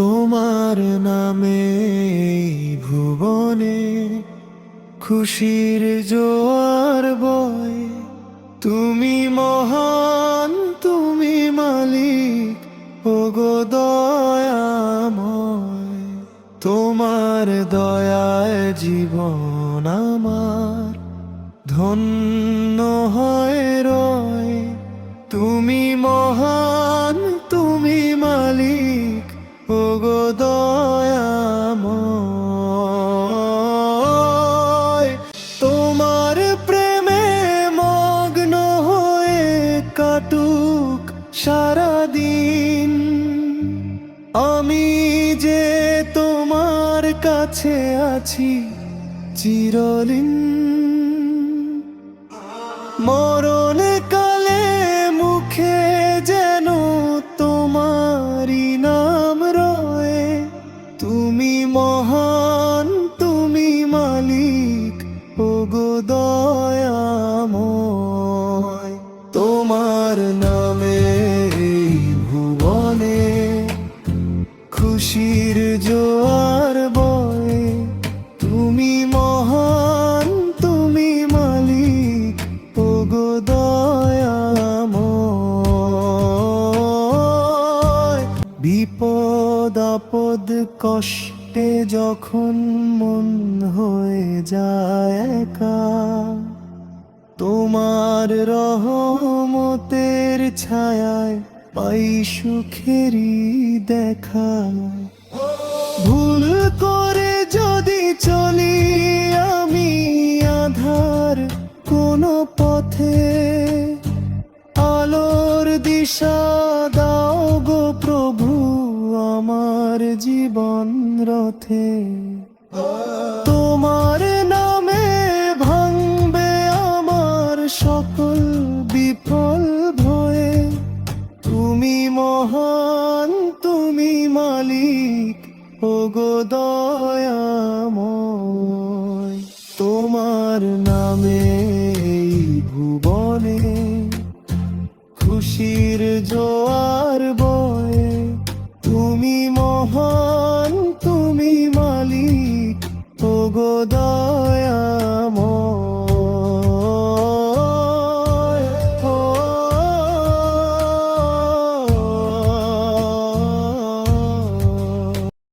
তোমার নামে ভুবনে খুশির জোয়ার বয়। তুমি মহান, তুমি মালিক, ওগো দয়াময়। তোমার দয়ায় জীবন আমার ধন্য হয় রয়। তুমি মহান সারাদিন আমি যে তোমার কাছে আছি চিরদিন। মরণ কালে মুখে যেন তোমারই নাম রয়ে, তুমি মহান খুশির জোয়ার বয়ে, তুমি মহান, তুমি মালিক, ওগো দয়াময়। বিপদ, আপদ, কষ্টে যখন মন হয়ে যায় একা, তোমার রহমতের ছায়ায় পাই সুখেরই দেখা। ভুল করে যদি চলি আমি আধার কোনো পথে, আলোর দিশা দাও গো প্রভু আমার জীবন রথে। মালিক ওগো দয়াময়, তোমার নামে ভুবনে, খুশির জোয়ার বয়ে, তুমি মহান, তুমি মালিক, ওগো দয়া